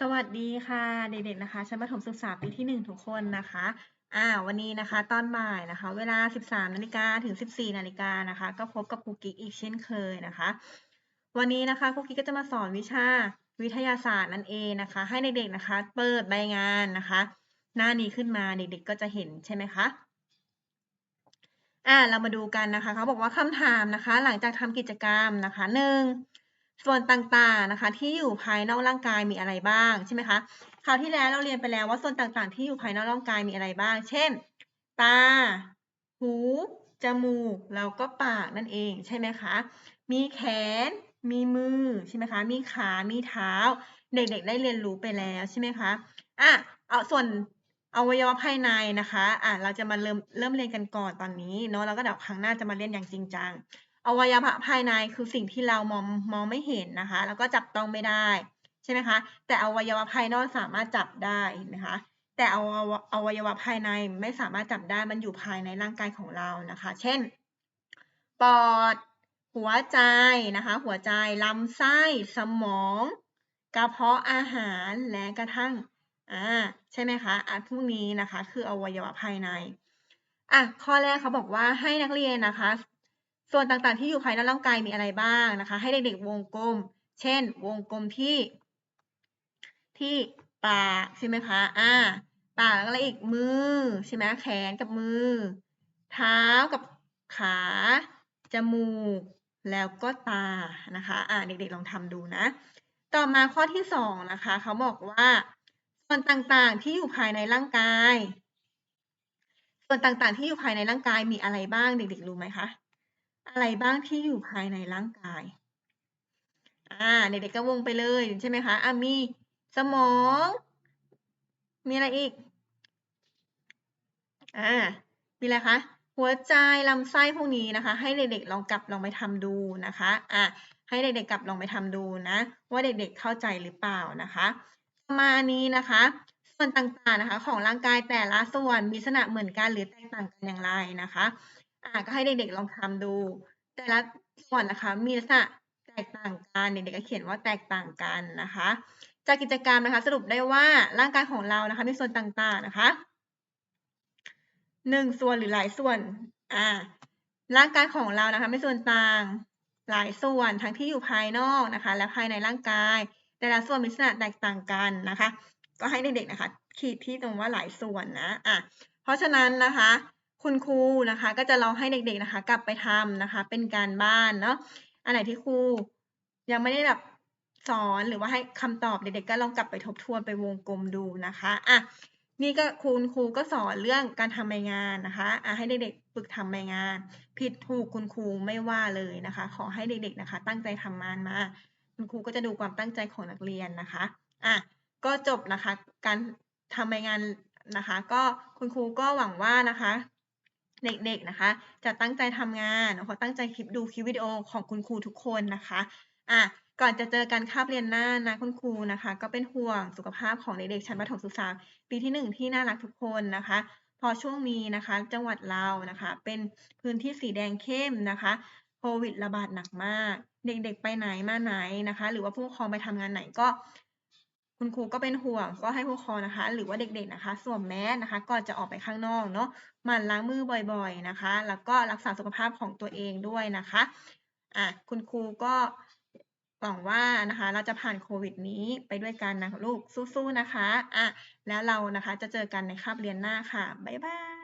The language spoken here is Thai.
สวัสดีค่ะเด็กๆนะคะชั้นประถมศึกษาปีที่หนึ่งทุกคนนะคะอ่าวันนี้นะคะตอนบ่ายนะคะ เวลา 13นาฬิกาถึง 14นาฬิกานะคะ ก็พบกับครูกิ๊กอีกเช่นเคยนะคะ วันนี้นะคะครูกิ๊กก็จะมาสอนวิชาวิทยาศาสตร์นั่นเองนะคะ ให้เด็กๆนะคะ เปิดใบงานนะคะ หน้านี้ขึ้นมาเด็กๆก็จะเห็นใช่ไหมคะอ่าเรามาดูกันนะคะเขาบอกว่าคำถามนะคะ หลังจากทำกิจกรรมนะคะหนึ่ง ส่วนต่างๆนะคะที่อยู่ภายนอกร่างกายมีอะไรบ้างใช่ไหมคะคราวที่แล้วเราเรียนไปแล้วว่าส่วนต่างๆ ที่อยู่ภายนอกร่างกายมีอะไรบ้าง เช่น ตา หู จมูก แล้วก็ปากนั่นเองใช่ไหมคะ มีแขน มีมือใช่ไหมคะ มีขา มีเท้า เด็กๆ ได้เรียนรู้ไปแล้วใช่ไหมคะอะเอาส่วนอวัยวะภายในนะคะ อะ เราจะมาเริ่มเริ่มเรียนกันก่อนตอนนี้เนาะ แล้วก็เดี๋ยวครั้งหน้าจะมาเรียนอย่างจริงจัง อวัยวะภายในคือสิ่งที่เรามองมองไม่เห็นนะคะ แล้วก็จับต้องไม่ได้ใช่ไหมคะ แต่อวัยวะภายนอกสามารถจับได้นะคะ แต่อวัยวะอวัยวะภายในไม่สามารถจับได้ มันอยู่ภายในร่างกายของเรานะคะ เช่น ปอด หัวใจนะคะ หัวใจ ลำไส้ สมอง กระเพาะอาหาร และกระทั่ง อ่า ใช่ไหมคะอะพวกนี้นะคะ คืออวัยวะภายใน อะ ข้อแรกเขาบอกว่าให้นักเรียนนะคะ ส่วนต่างๆที่อยู่ภายในร่างกายมีอะไรบ้างนะคะ ให้เด็กๆวงกลม เช่น วงกลมที่ ที่ปากใช่ไหมคะ อ่า ปากแล้วอะไรอีกมือใช่ไหมแขนกับมือ เท้ากับขา จมูก แล้วก็ตานะคะ อ่าเด็กๆลองทำดูนะ ต่อมาข้อที่สองนะคะเขาบอกว่าส่วนต่างๆที่อยู่ภายในร่างกาย ส่วนต่างๆที่อยู่ภายในร่างกายมีอะไรบ้างเด็กๆรู้ไหมคะ อะไรบ้างที่อยู่ภายในร่างกาย อ่าเด็กๆก็วงไปเลยใช่ไหมคะอ่ามีสมอง มีอะไรอีก อ่า มีอะไรคะ หัวใจลำไส้พวกนี้นะคะ ให้เด็กๆลองกลับลองไปทำดูนะคะ อ่าให้เด็กๆกลับลองไปทำดูนะ ว่าเด็กๆเข้าใจหรือเปล่านะคะมานี้นะคะ ส่วนต่างๆนะคะ ของร่างกายแต่ละส่วนมีลักษณะเหมือนกันหรือแตกต่างกันอย่างไรนะคะ อ่าก็ให้เด็กๆลองทำดู แต่ละส่วนนะคะมีลักษณะแตกต่างกันเด็กๆก็เขียนว่าแตกต่างกันนะคะ จากกิจกรรมนะคะสรุปได้ว่าร่างกายของเรานะคะมีส่วนต่างๆนะคะหนึ่งส่วนหรือหลายส่วนอ่าร่างกายของเรานะคะมีส่วนต่างหลายส่วนทั้งที่อยู่ภายนอกนะคะ และภายในร่างกาย แต่ละส่วนมีลักษณะแตกต่างกันนะคะ ก็ให้เด็กๆนะคะ ขีดที่ตรงว่าหลายส่วนนะอะเพราะฉะนั้นนะคะ คุณครูนะคะก็จะลองให้เด็กๆนะคะ กลับไปทำนะคะ เป็นการบ้านเนาะอันไหนที่ครูยังไม่ได้แบบสอนหรือว่าให้คำตอบเด็กๆก็ลองกลับไปทบทวนไปวงกลมดูนะคะอะนี่ก็คุณครูก็สอนเรื่องการทำใบงานนะคะอะให้เด็กๆฝึกทำใบงาน ผิดถูกคุณครูไม่ว่าเลยนะคะ ขอให้เด็กๆนะคะ ตั้งใจทำงานมา คุณครูก็จะดูความตั้งใจของนักเรียนนะคะอะก็จบนะคะ การทำใบงานนะคะ ก็คุณครูก็หวังว่านะคะ เด็กๆนะคะ จะตั้งใจทำงานขอตั้งใจคลิปดูคลิปวิดีโอของคุณครูทุกคนนะคะอะก่อนจะเจอกันคาบเรียนหน้านะคุณครูนะคะ ก็เป็นห่วงสุขภาพของเด็กๆชั้นประถมศึกษาปีที่หนึ่งที่น่ารักทุกคนนะคะ พอช่วงนี้นะคะ จังหวัดเรานะคะ เป็นพื้นที่สีแดงเข้มนะคะโควิดระบาดหนักมาก เด็กๆไปไหนมาไหนนะคะ หรือว่าผู้ปกครองไปทำงานไหนก็ คุณครูก็เป็นห่วงก็ให้ผู้ปกครองนะคะ หรือว่าเด็กๆนะคะ สวมแมสนะคะ ก่อนจะออกไปข้างนอกเนาะหมั่นล้างมือบ่อยๆนะคะ แล้วก็รักษาสุขภาพของตัวเองด้วยนะคะอะคุณครูก็หวังว่านะคะ เราจะผ่านโควิดนี้ไปด้วยกันนะลูกสู้ๆนะคะอะแล้วเรานะคะจะเจอกันในคาบเรียนหน้าค่ะบ๊ายบาย